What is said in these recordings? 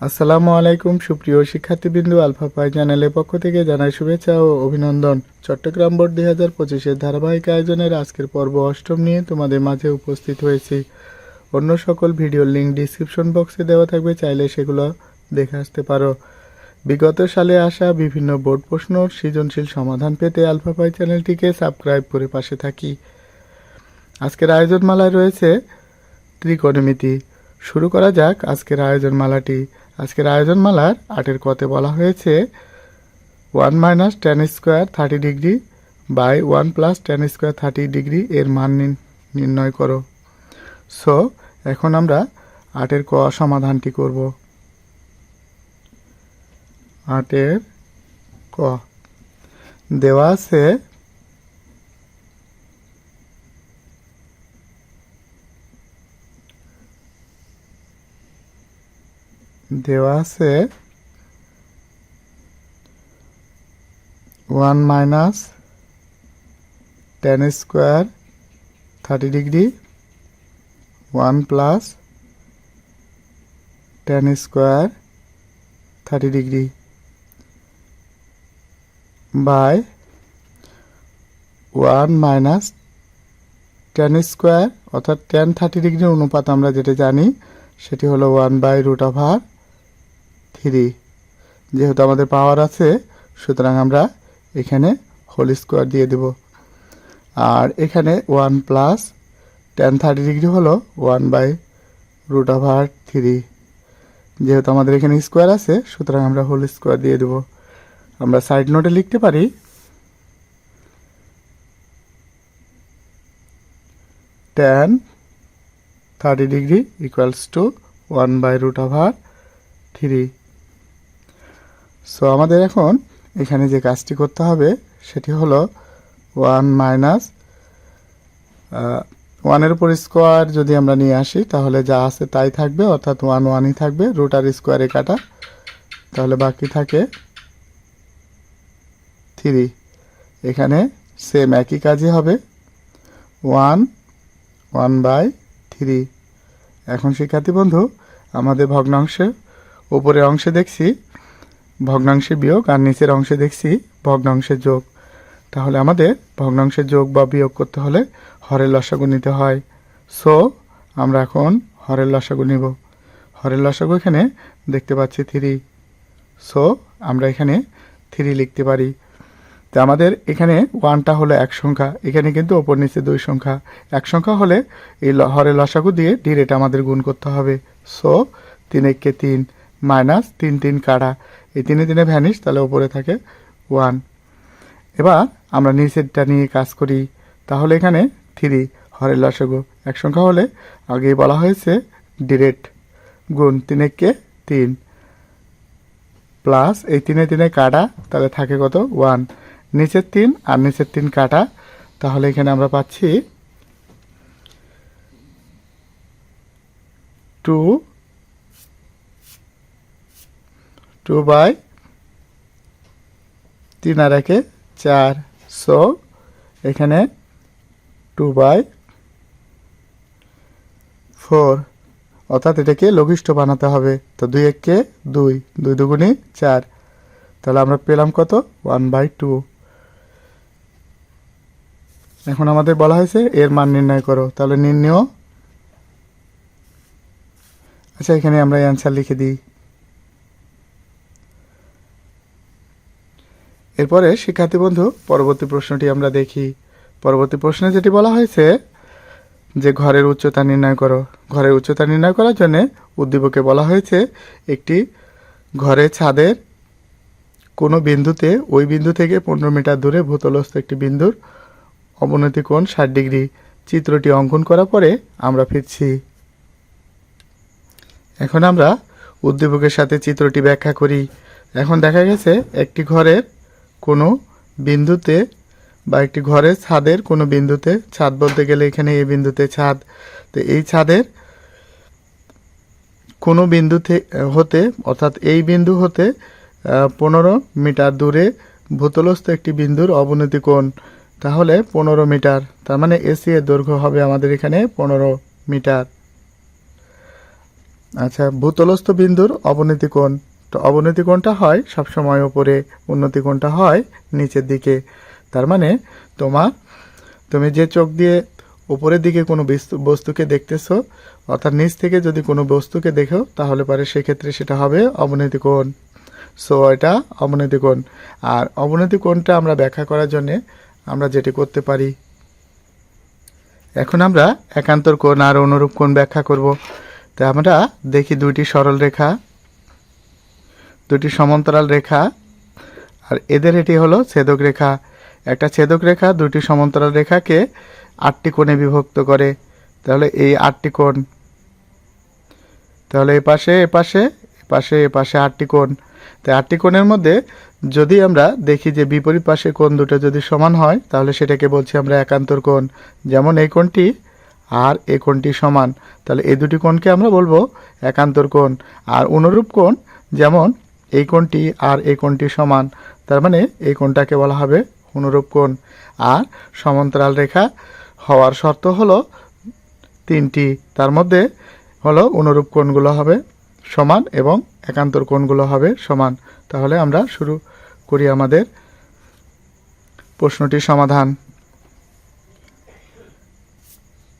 আসসালামু আলাইকুম, সুপ্রিয় শিক্ষার্থীবৃন্দু, আলফা পাই চ্যানেলের পক্ষ থেকে জানাই শুভেচ্ছা ও অভিনন্দন। চট্টগ্রাম বোর্ড দুই হাজার পঁচিশের ধারাবাহিক আয়োজনের আজকের পর্ব অষ্টম নিয়ে তোমাদের মাঝে উপস্থিত হয়েছি। অন্য সকল ভিডিওর লিঙ্ক ডিসক্রিপশন বক্সে দেওয়া থাকবে, চাইলে সেগুলো দেখে আসতে পারো। বিগত সালে আসা বিভিন্ন বোর্ড প্রশ্নর সৃজনশীল সমাধান পেতে আলফা পাই চ্যানেলটিকে সাবস্ক্রাইব করে পাশে থাকি। আজকের আয়োজনমালায় রয়েছে ত্রিকোণমিতি। শুরু করা যাক আজকের আয়োজনমালাটি। আজকের আয়োজনমালার আটের কতে বলা হয়েছে one minus tan square thirty degree by one plus tan square thirty degree এর মান নির- নির্ণয় করো। সো এখন আমরা আটের ক সমাধানটি করব। আটের ক। দেওয়া আছে দেওয়া আছে one minus tan square thirty degree one plus tan square thirty degree by one minus tan square, অর্থাৎ টেন থার্টি ডিগ্রির অনুপাত আমরা যেটা জানি, সেটি হলো one by root over three যেহেতু আমাদের পাওয়ার আছে, সুতরাং আমরা এখানে হোল স্কোয়ার দিয়ে দেব। আর এখানে one plus tan thirty degree হলো one by root over three যেহেতু আমাদের এখানে স্কোয়ার আছে, সুতরাং আমরা হোল স্কোয়ার দিয়ে দেব। আমরা সাইড নোটে লিখতে পারি tan thirty degree equals to one by root over three so আমাদের এখন এখানে যে কাজটি করতে হবে, সেটি হলো ওয়ান মাইনাস ওয়ানের উপর স্কোয়ার যদি আমরা নিয়ে আসি, তাহলে যা আছে তাই থাকবে, অর্থাৎ ওয়ান ওয়ানই থাকবে রুট আর স্কোয়ারে কাটা। তাহলে বাকি থাকে থ্রি এখানে সেম একই কাজই হবে ওয়ান ওয়ান বাই থ্রি এখন শিক্ষার্থী বন্ধু, আমাদের ভগ্নাংশের উপরের অংশে দেখছি ভগ্নাংশে বিয়োগ আর নিচের অংশে দেখছি ভগ্নাংশের যোগ। তাহলে আমাদের ভগ্নাংশের যোগ বা বিয়োগ করতে হলে হরের লসাগু নিতে হয়। সো আমরা এখন হরের লসাগু নিব। হরের লসাগু এখানে দেখতে পাচ্ছি থ্রি। সো আমরা এখানে থ্রি লিখতে পারি। তো আমাদের এখানে ওয়ানটা হলো এক সংখ্যা, এখানে কিন্তু ওপর নিচে দুই সংখ্যা। এক সংখ্যা হলে এই হরের লসাগু দিয়ে ডিরেট আমাদের গুণ করতে হবে। সো তিন একে তিন মাইনাস তিন তিন কাটা এই তিনে তিনে ভ্যানিশ তাহলে ওপরে থাকে ওয়ান এবার আমরা নিচেরটা নিয়ে কাজ করি। তাহলে এখানে থ্রি হরের লসাগু। এক সংখ্যা হলে আগেই বলা হয়েছে ডিরেক্ট গুণ তিন একে তিন। প্লাস এই তিনে তিনে কাটা, তাহলে থাকে কত? ওয়ান নিচের তিন আর নিচের তিন কাটা, তাহলে এখানে আমরা পাচ্ছি টু টু বাই তিন আর একে চার। সো এখানে টু বাই ফোর অর্থাৎ এটাকে লঘিষ্ঠ বানাতে হবে। তো দুই এককে দুই দুই দুগুণে চার। তাহলে আমরা পেলাম কত? ওয়ান বাই টু এখন আমাদের বলা হয়েছে এর মান নির্ণয় করো। তাহলে নির্ণয়। আচ্ছা এখানে আমরা অ্যান্সার লিখে দিই। এরপরে, শিক্ষার্থী বন্ধু, পরবর্তী প্রশ্নটি আমরা দেখি। পরবর্তী প্রশ্নে যেটি বলা হয়েছে যে, ঘরের উচ্চতা নির্ণয় করো। ঘরের উচ্চতা নির্ণয় করার জন্য উদ্দীপকে বলা হয়েছে, একটি ঘরের ছাদের কোনো বিন্দুতে, ওই বিন্দু থেকে পনেরো মিটার দূরে ভূতলস্থ একটি বিন্দুর অবনতি কোণ ষাট ডিগ্রি। চিত্রটি অঙ্কন করার পরে আমরা ফিরছি। এখন আমরা উদ্দীপকের সাথে চিত্রটি ব্যাখ্যা করি। এখন দেখা গেছে, একটি ঘরের কোনো বিন্দুতে বা একটি ঘরের ছাদের কোনো বিন্দুতে, ছাদ বলতে গেলে এখানে এই বিন্দুতে ছাদ। তো এই ছাদের কোনো বিন্দুতে হতে, অর্থাৎ এই বিন্দু হতে পনেরো মিটার দূরে ভূতলস্থ একটি বিন্দুর অবনতি কোণ। তাহলে পনেরো মিটার, তার মানে এসি এর দৈর্ঘ্য হবে আমাদের এখানে পনেরো মিটার। আচ্ছা ভূতলস্থ বিন্দুর অবনতি কোণ। তো অবনতি কোণটা হয়, সবসময় ওপরে উন্নতি কোণটা হয়, নিচের দিকে। তার মানে তোমার তুমি যে চোখ দিয়ে উপরের দিকে কোনো বিস্তু- বস্তুকে দেখতেছো, অর্থাৎ নিচ থেকে যদি কোনো বস্তুকে দেখো, তাহলে পরে সেক্ষেত্রে সেটা হবে অবনতি কোণ। সো এটা অবনতি কোণ। আর অবনতি কোণটা আমরা ব্যাখ্যা করার জন্যে আমরা যেটি করতে পারি, এখন আমরা একান্তর কোণ আর অনুরূপ কোণ ব্যাখ্যা করব। তা আমরা দেখি দুইটি সরল রেখা দুটি সমান্তরাল রেখা, আর এদের এটি হলো ছেদক রেখা। একটা ছেদক রেখা, দুটি সমান্তরাল রেখাকে আটটি কোণে বিভক্ত করে। তাহলে এই আটটি কোণ। তাহলে এ পাশে এ পাশে এ পাশে এ পাশে আটটি কোণ। তাই আটটি কোণের মধ্যে যদি আমরা দেখি যে বিপরীত পাশে কোণ দুটো যদি সমান হয়, তাহলে সেটাকে বলছি আমরা একান্তর কোণ। যেমন এই কোণটি আর এই কোণটি সমান। তাহলে এই দুটি কোণকে আমরা বলব একান্তর কোণ। আর অনুরূপ কোণ, যেমন এই কোণটি আর এই কোণটি সমান। তার মানে এই কোণটাকে বলা হবে অনুরূপ কোণ। আর সমান্তরাল রেখা হওয়ার শর্ত হলো তিনটি। তার মধ্যে হলো অনুরূপ কোণগুলো হবে সমান এবং একান্তর কোণগুলো হবে সমান। তাহলে আমরা শুরু করি আমাদের প্রশ্নটির সমাধান।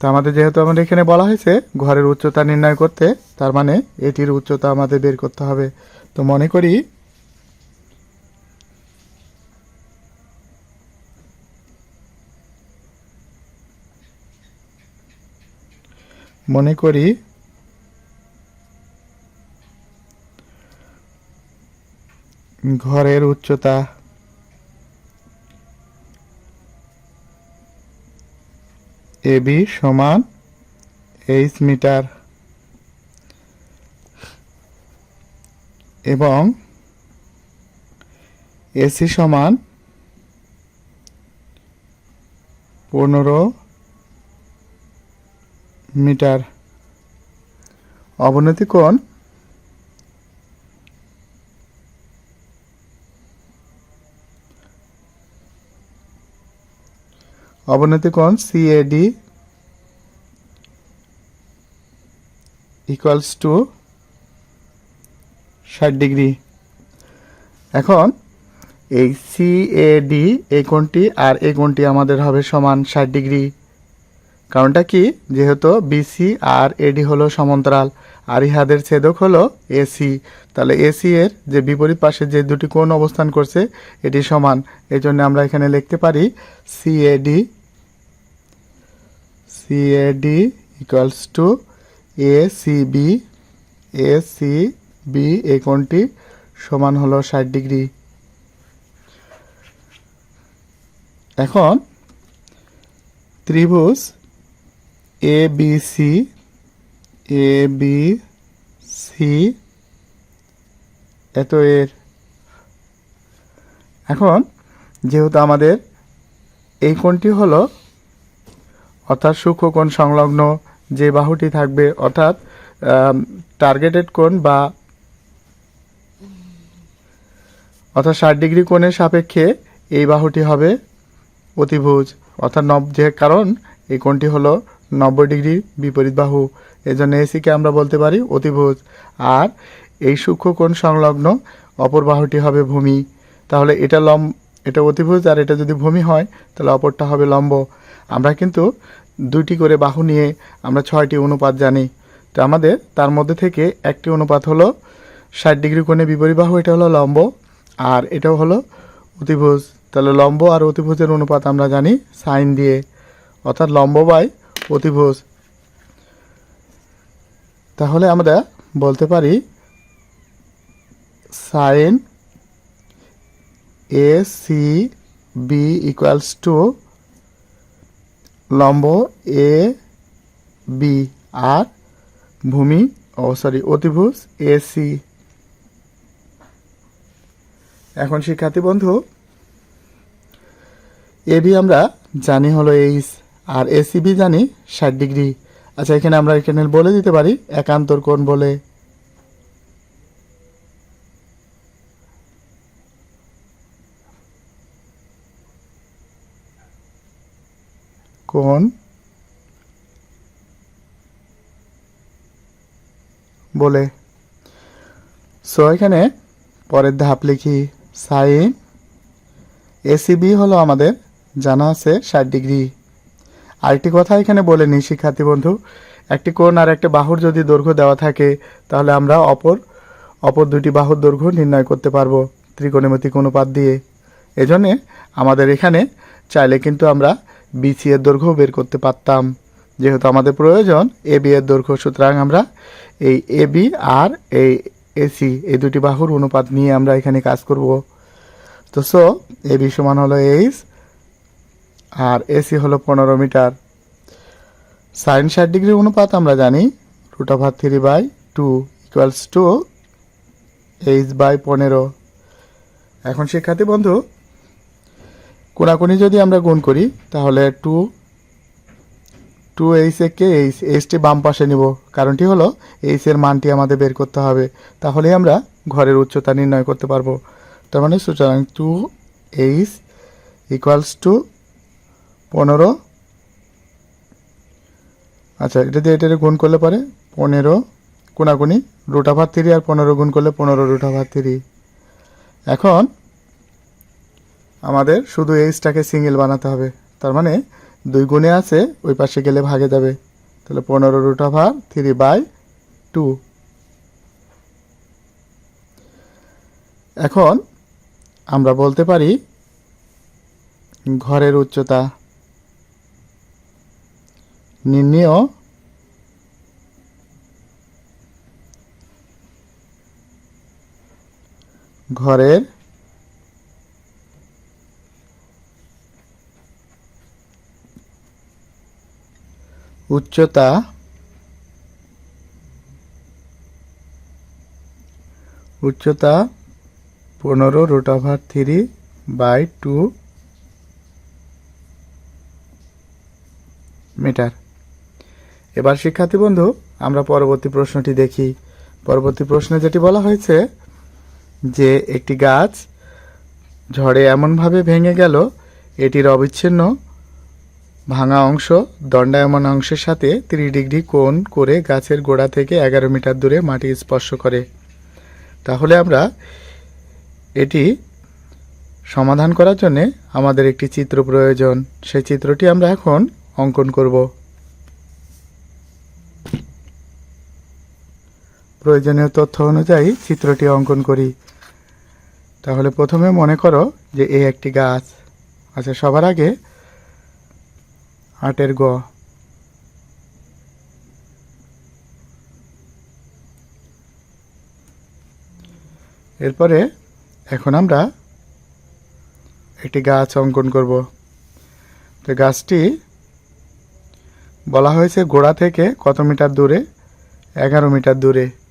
তা আমাদের যেহেতু আমাদের এখানে বলা হয়েছে, ঘরের উচ্চতা নির্ণয় করতে, তার মানে এটির উচ্চতা আমাদের বের করতে হবে। তো মনে করি মনে করি ঘরের উচ্চতা এবি সমান এইচ মিটার। এবং এসি সমান পনেরো মিটার। অবনতি কোণ অবনতি কোণ সিএডি ইকুয়ালস টু ষাট ডিগ্রি। এখন এই সি এ ডি এই কোণটি আর এই কোণটি আমাদের হবে সমান ষাট ডিগ্রি। কারণটা কি? যেহেতু বিসি আর এডি হলো সমান্তরাল, আর ইহাদের ছেদক হলো এসি তাহলে এসি এর যে বিপরীত পাশে যে দুটি কোণ অবস্থান করছে, এটি সমান। এই জন্য আমরা এখানে লিখতে পারি CAD CAD equals to A C B A C B এই কোণটি সমান হলো ষাট ডিগ্রি। এখন ত্রিভুজ A B C A B C এত এর। এখন যেহেতু আমাদের এই কোণটি হলো অর্থাৎ সূক্ষ্ম কোণ সংলগ্ন যে বাহুটি থাকবে, অর্থাৎ টার্গেটেড কোণ বা অর্থাৎ ষাট ডিগ্রি কোণের সাপেক্ষে এই বাহুটি হবে অতিভুজ। অর্থাৎ নব, যে কারণ এই কোণটি হলো নব্বই ডিগ্রি বিপরীত বাহু। এজন্য এসিকে আমরা বলতে পারি অতিভুজ। আর এই সূক্ষ্ম কোণ সংলগ্ন অপর বাহুটি হবে ভূমি। তাহলে এটা লম এটা অতিভুজ আর এটা যদি ভূমি হয়, তাহলে অপরটা হবে লম্ব। আমরা কিন্তু দুইটি করে বাহু নিয়ে আমরা ছয়টি অনুপাত জানি। তো আমাদের তার মধ্যে থেকে একটি অনুপাত হলো ষাট ডিগ্রি কোণে বিপরীত বাহু, এটা হলো লম্ব। আর এটাও হলো অতিভুজ। তাহলে লম্ব আর অতিভুজের অনুপাত আমরা জানি সাইন দিয়ে। অর্থাৎ লম্ব বাই অতিভুজ। তাহলে আমরা বলতে পারি sine A C B equals to লম্ব এ বি আর ভূমি, ও সরি অতিভুজ এ সি। এখন শিক্ষার্থী বন্ধু এবি আমরা জানি হলো এইচ আর এসিবি জানি ষাট ডিগ্রি। আচ্ছা এখানে আমরা এখানে বলে দিতে পারি একান্তর কোণ বলে। কোণ বলে। সো এখানে পরের ধাপ লিখি। সাইন। এসিবি হলো আমাদের, জানা আছে ষাট ডিগ্রি। আরেকটি কথা এখানে বলে নিই শিক্ষার্থী বন্ধু, একটি কোণ আর একটি বাহুর যদি দৈর্ঘ্য দেওয়া থাকে, তাহলে আমরা অপর অপর দুটি বাহুর দৈর্ঘ্য নির্ণয় করতে পারব ত্রিকোণমিতিক অনুপাত দিয়ে। এজন্যে আমাদের এখানে চাইলে কিন্তু আমরা বিসি এর দৈর্ঘ্য বের করতে পারতাম। যেহেতু আমাদের প্রয়োজন এ বি এর দৈর্ঘ্য, সুতরাং আমরা এই এ বি আর এই এসি, এই দুটি বাহুর অনুপাত নিয়ে আমরা এখানে কাজ করব। তো সো এ বি সমান হলো এইচ আর এসি হলো পনেরো মিটার। সাইন ষাট ডিগ্রি অনুপাত আমরা জানি root of three by two equals to H by পনেরো। এখন শিক্ষার্থী বন্ধু, কোনাকুনি যদি আমরা গুণ করি, তাহলে টু টু এইচ কে এইচ এইচটি বাম পাশে নিব। কারণটি হলো এইচ এর মানটি আমাদের বের করতে হবে। তাহলেই আমরা ঘরের উচ্চতা নির্ণয় করতে পারব। তার মানে সুতরাং টু এইচ ইকুয়ালস টু পনেরো। আচ্ছা এটা দিয়ে এটা গুণ করলে পরে পনেরো কোনাকুনি রুট ভাত থ্রি আর পনেরো গুণ করলে পনেরো রুট ভাত থ্রি এখন আমাদের শুধু এইচটাকে সিঙ্গেল বানাতে হবে। তার মানে দুই গুণে আছে, ওই পাশে গেলে ভাগে যাবে। তাহলে পনেরো রুট ভার থ্রি বাই টু এখন আমরা বলতে পারি ঘরের উচ্চতা। নির্ণেয় ঘরের উচ্চতা উচ্চতা পনেরো root over three by two metre. এবার শিক্ষার্থী বন্ধু, আমরা পরবর্তী প্রশ্নটি দেখি। পরবর্তী প্রশ্নে যেটি বলা হয়েছে যে একটি গাছ ঝড়ে এমনভাবে ভেঙে গেল, এটির অবিচ্ছিন্ন ভাঙা অংশ দণ্ডায়মান অংশের সাথে ত্রিশ ডিগ্রি কোণ করে গাছের গোড়া থেকে এগারো মিটার দূরে মাটি স্পর্শ করে। তাহলে আমরা এটি সমাধান করার জন্যে আমাদের একটি চিত্র প্রয়োজন। সেই চিত্রটি আমরা এখন অঙ্কন করব। প্রয়োজনীয় তথ্য অনুযায়ী চিত্রটি অঙ্কন করি। তাহলে প্রথমে মনে করো যে এই একটি গাছ। আচ্ছা সবার আগে আটের গ। এরপরে এখন আমরা একটি গাছ অঙ্কন করব। তো গাছটি বলা হয়েছে গোড়া থেকে কত মিটার দূরে? এগারো মিটার দূরে।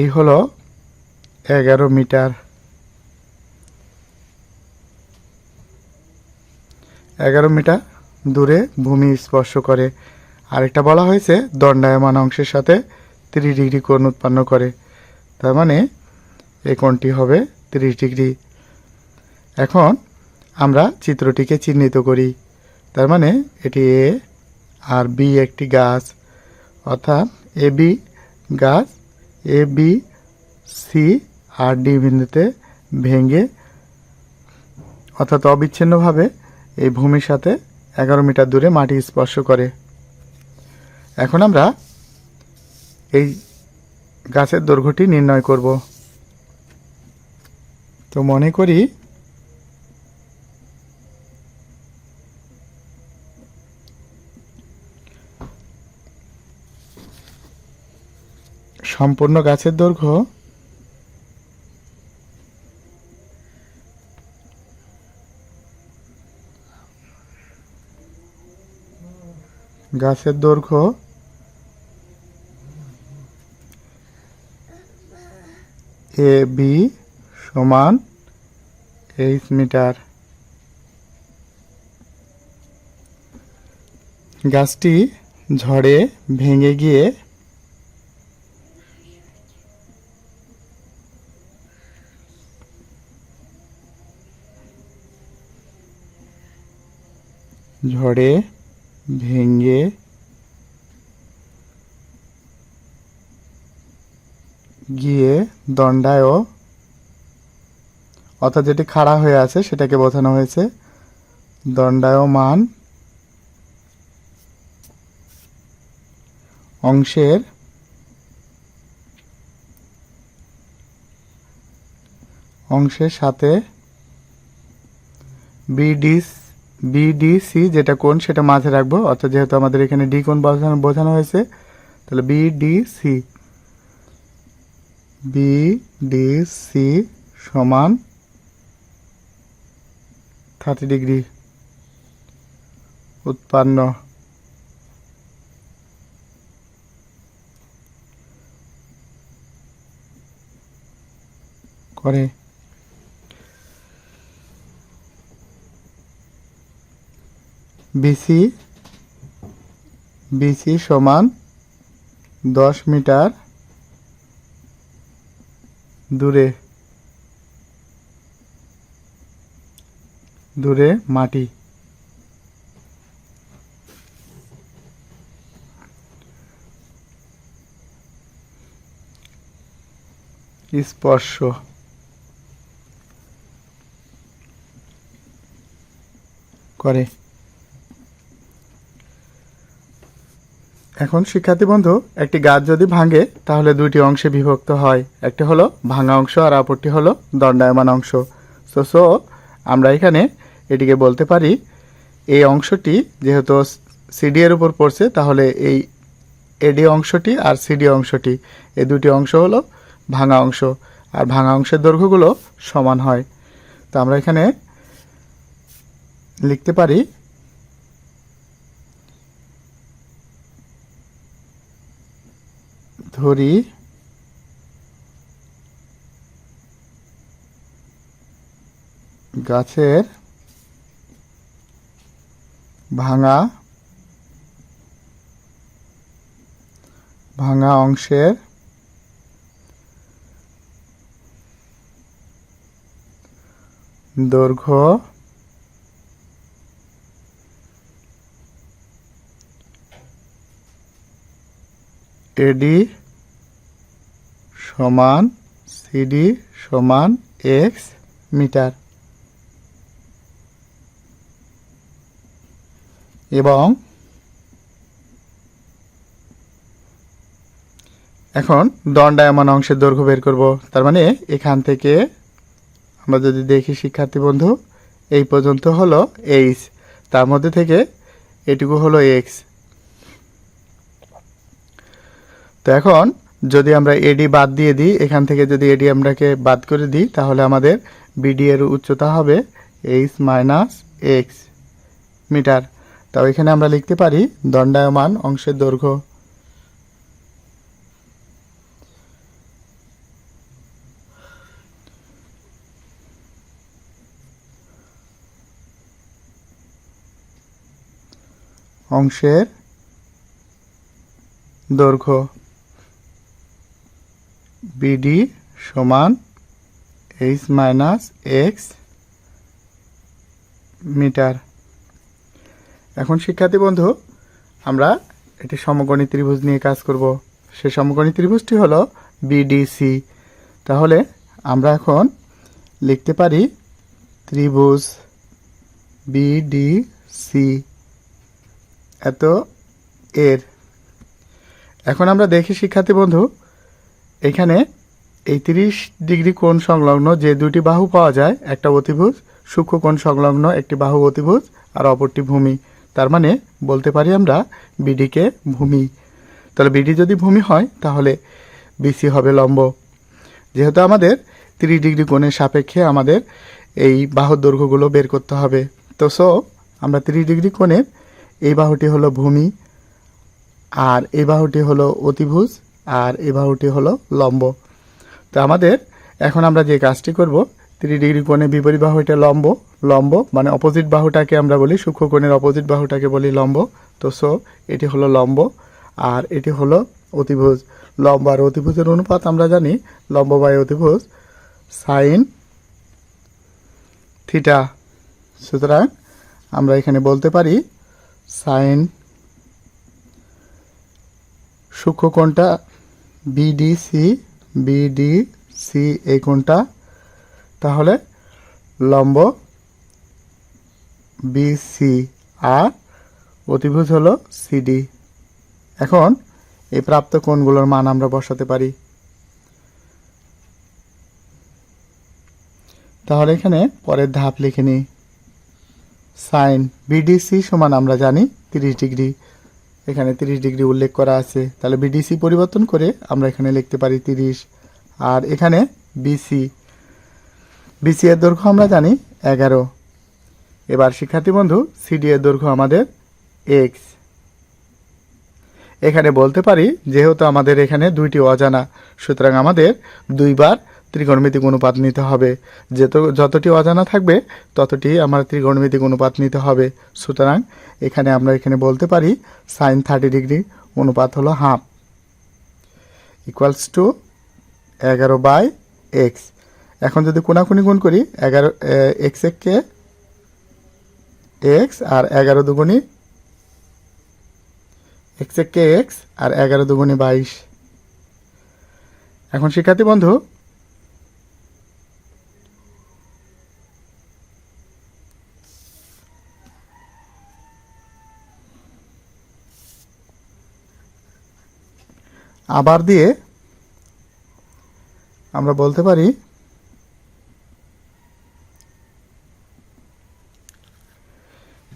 এই হলো এগারো মিটার। এগারো মিটার দূরে ভূমি স্পর্শ করে। আরেকটা বলা হয়েছে, দণ্ডায়মান অংশের সাথে তিরিশ ডিগ্রি কোণ উৎপন্ন করে। তার মানে এই কোণটি হবে তিরিশ ডিগ্রি। এখন আমরা চিত্রটিকে চিহ্নিত করি। তার মানে এটি এ আর বি একটি গাছ। অর্থাৎ এ বি গাছ এ বি সি আর ডি বিন্দুতে ভেঙে অর্থাৎ অবিচ্ছিন্নভাবে এই ভূমির সাথে এগারো মিটার দূরে মাটি স্পর্শ করে। এখন আমরা এই গাছের দৈর্ঘ্যটি নির্ণয় করব। তো মনে করি সম্পূর্ণ গাছের দৈর্ঘ্য? গাছের দৈর্ঘ্য? এ বি সমান এইচ মিটার। গাছটি ঝড়ে ভেঙে গিয়ে ঝড়ে ভেঙে গিয়ে দণ্ডায় অর্থাৎ যেটি খাড়া হয়ে আছে সেটাকে বোঝানো হয়েছে, দণ্ডায়মান অংশের অংশের সাথে বিডিস বিডিসি যেটা কোণ সেটা মাঝে রাখব, অর্থাৎ যেহেতু আমাদের এখানে ডি কোণ বোঝানো বোঝানো হয়েছে, তাহলে বিডিসি বিডিসি সমান থার্টি ডিগ্রি উৎপন্ন। করে। বিসি বিসি সমান দশ মিটার দূরে দূরে মাটি। স্পর্শ। করে। এখন শিক্ষার্থী বন্ধু, একটি গাছ যদি ভাঙে, তাহলে দুইটি অংশে বিভক্ত হয়। একটি হলো ভাঙা অংশ আর অপরটি হলো দণ্ডায়মান অংশ। সো সো আমরা এখানে এটিকে বলতে পারি, এই অংশটি যেহেতু সিডি এর উপর পড়ছে, তাহলে এই এডি অংশটি আর সিডি অংশটি, এই দুটি অংশ হলো ভাঙা অংশ। আর ভাঙা অংশের দৈর্ঘ্যগুলো সমান হয়। তো আমরা এখানে লিখতে পারি ধরি। গাছের ভাঙা ভাঙা অংশের দৈর্ঘ্য এডি সমান সিডি সমান এক্স মিটার। এবং এখন দণ্ডায়মান অংশের দৈর্ঘ্য বের করব। তার মানে এখান থেকে আমরা যদি দেখি, শিক্ষার্থী বন্ধু, এই পর্যন্ত হলো এইচ তার মধ্যে থেকে এটুকু হলো এক্স তো এখন যদি আমরা এডি বাদ দিয়ে দিই, এখান থেকে যদি এডি আমরাকে বাদ করে দিই, তাহলে আমাদের বিডি এর উচ্চতা হবে এইচ মাইনাস এক্স মিটার তাও এখানে আমরা লিখতে পারি দণ্ডায়মান অংশের দৈর্ঘ্য। অংশের দৈর্ঘ্য। বিডি সমান এইচ মাইনাস এক্স মিটার। এখন শিক্ষার্থী বন্ধু, আমরা একটি সমকোণী ত্রিভুজ নিয়ে কাজ করব। সে সমকোণী ত্রিভুজটি হলো বিডিসি তাহলে আমরা এখন লিখতে পারি ত্রিভুজ বিডিসি এত এর। এখন আমরা দেখি শিক্ষার্থী বন্ধু এখানে এই তিরিশ ডিগ্রি কোণ সংলগ্ন যে দুটি বাহু পাওয়া যায়, একটা অতিভুজ, সূক্ষ্ম কোণ সংলগ্ন একটি বাহু অতিভুজ, আর অপরটি ভূমি। তার মানে বলতে পারি আমরা বিডিকে ভূমি। তাহলে বিডি যদি ভূমি হয়, তাহলে বিসি হবে লম্ব। যেহেতু আমাদের তিরিশ ডিগ্রি কোণের সাপেক্ষে আমাদের এই বাহুর দৈর্ঘ্যগুলো বের করতে হবে, তো সো আমরা তিরিশ ডিগ্রি কোণের এই বাহুটি হলো ভূমি, আর এই বাহুটি হলো অতিভুজ আর এই বাহুটি হলো লম্ব। তো আমাদের এখন আমরা যে কাজটি করব, তিরিশ ডিগ্রি কোণে বিপরীত বাহু এটা লম্ব লম্ব মানে অপোজিট বাহুটাকে আমরা বলি, সূক্ষ্ম কোণের অপোজিট বাহুটাকে বলি লম্ব। তো সো এটি হলো লম্ব আর এটি হলো অতিভুজ। লম্ব আর অতিভুজের অনুপাত আমরা জানি, লম্ব বাই অতিভুজ সাইন থিটা সুতরাং আমরা এখানে বলতে পারি সাইন সূক্ষ্ম কোণটা বিডিসি বিডিসি এই কোণটা তাহলে লম্ব বিসি আর অতিভুজ হলো সিডি এখন এই প্রাপ্ত কোণগুলোর মান আমরা বসাতে পারি। তাহলে এখানে পরের ধাপ লিখে নিই। সাইন বিডিসি সমান আমরা জানি তিরিশ ডিগ্রি। এখানে তিরিশ ডিগ্রি উল্লেখ করা আছে। তাহলে বিডিসি পরিবর্তন করে আমরা এখানে লিখতে পারি তিরিশ। আর এখানে বিসি বিসি এর দৈর্ঘ্য আমরা জানি এগারো। এবার শিক্ষার্থী বন্ধু সিডি এর দৈর্ঘ্য আমাদের এক্স এখানে বলতে পারি, যেহেতু আমাদের এখানে দুইটি অজানা, সুতরাং আমাদের দুইবার ত্রিকোণমিতিক অনুপাত নিতে হবে। যেত যতটি অজানা থাকবে, ততটি আমার ত্রিকোণমিতিক অনুপাত নিতে হবে। সুতরাং এখানে আমরা এখানে বলতে পারি সাইন থার্টি ডিগ্রি অনুপাত হলো হাফ ইকুয়ালস টু এগারো বাই এক্স এখন যদি কোনাকুনি গুণ করি, এগারো এক্স এককে এক্স আর এগারো দুগুণি এক্স এককে এক্স আর এগারো দুগুণি বাইশ। এখন শিক্ষার্থী বন্ধু আবার দিয়ে আমরা বলতে পারি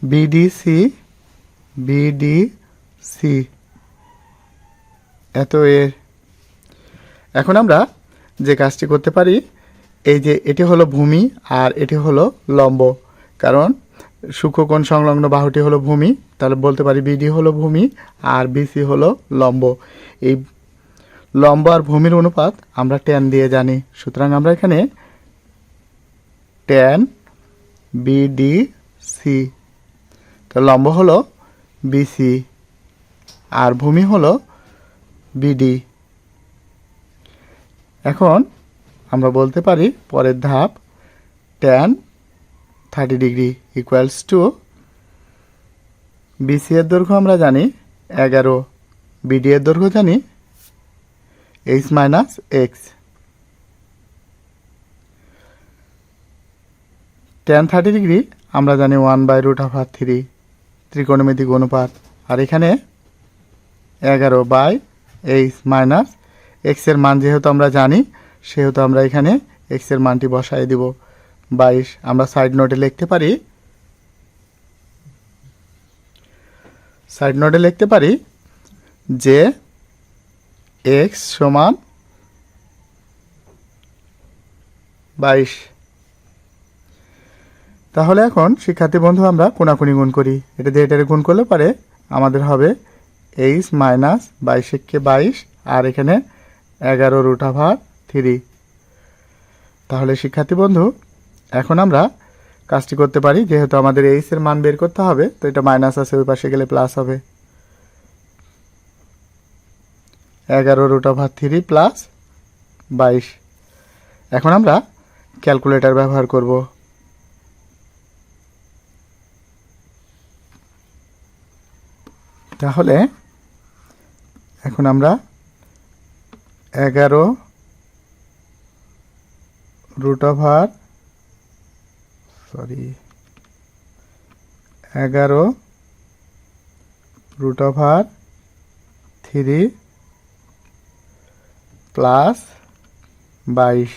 বিডিসি বিডিসি এত এর এখন আমরা যে কাজটি করতে পারি, এই যে এটি হলো ভূমি আর এটি হলো লম্ব। কারণ সূক্ষ্মকোণ সংলগ্ন বাহুটি হলো ভূমি, তাহলে বলতে পারি বিডি হলো ভূমি আর বিসি হলো লম্ব। এই লম্ব আর ভূমির অনুপাত আমরা টেন দিয়ে জানি। সুতরাং আমরা এখানে টেন বিডি সি তো লম্ব হলো বিসি আর ভূমি হলো বিডি এখন আমরা বলতে পারি পরের ধাপ tan thirty degree equals to BC এর দৈর্ঘ্য আমরা জানি এগারো বিডি এর দৈর্ঘ্য জানি H minus X tan thirty degree আমরা জানি ওয়ান বাই রুট অফ আর থ্রি ত্রিকোণমিতিক অনুপাত। আর এখানে এগারো বাই এইচ মাইনাস এক্সের মান যেহেতু আমরা জানি, সেহেতু আমরা এখানে এক্সের মানটি বসাই দিব। বাইশ, আমরা সাইড নোটে লিখতে পারি সাইড নোটে লিখতে পারি যে এক্স সমান বাইশ। তাহলে এখন শিক্ষার্থী বন্ধু, আমরা কোনাকুনি গুণ করি। এটা দিয়ে এটারে গুণ করলে পারে আমাদের হবে এইচ মাইনাস বাইশ একে বাইশ, আর এখানে এগারো রুট ভার থ্রি। তাহলে শিক্ষার্থী বন্ধু, এখন আমরা কাজটি করতে পারি। যেহেতু আমাদের এইচ এর মান বের করতে হবে, তো এটা মাইনাস আছে, ওই পাশে গেলে প্লাস হবে। এগারো রুট ওভার থ্রি প্লাস বাইশ। এখন আমরা ক্যালকুলেটর ব্যবহার করব। তাহলে এখন আমরা এগারো রুট ওভার সরি এগারো রুট ওভার থ্রি প্লাস বাইশ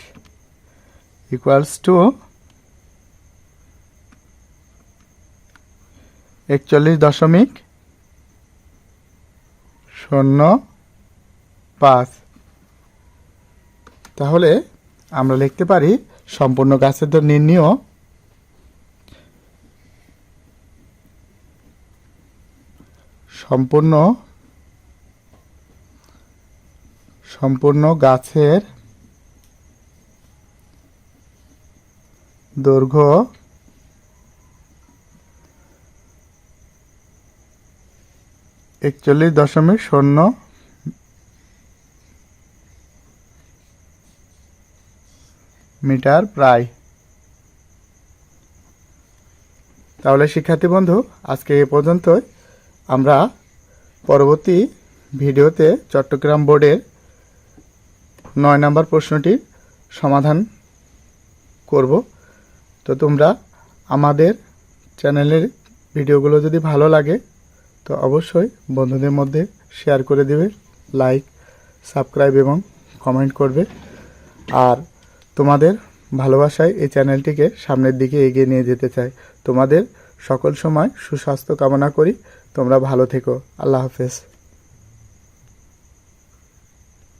ইকুয়ালস টু একচল্লিশ দশমিক শূন্য পাঁচ। তাহলে আমরা লিখতে পারি সম্পূর্ণ গাছের দর নির্ণীয় সম্পূর্ণ সম্পূর্ণ গাছের দৈর্ঘ্য একচল্লিশ দশমিক শূন্য মিটার প্রায়। তাহলে শিক্ষার্থী বন্ধু, আজকে এ পর্যন্তই। আমরা পরবর্তী ভিডিওতে চট্টগ্রাম বোর্ডের নয় নম্বর প্রশ্নটির সমাধান করব। তো তোমরা আমাদের চ্যানেলের ভিডিওগুলো যদি ভালো লাগে, তো অবশ্যই বন্ধুদের মধ্যে শেয়ার করে দেবে, লাইক, সাবস্ক্রাইব এবং কমেন্ট করবে। আর তোমাদের ভালোবাসায় এই চ্যানেলটিকে সামনের দিকে এগিয়ে নিয়ে যেতে চাই। তোমাদের সকল সময় সুস্বাস্থ্য কামনা করি। তোমরা ভালো থেকো। আল্লাহ হাফেজ।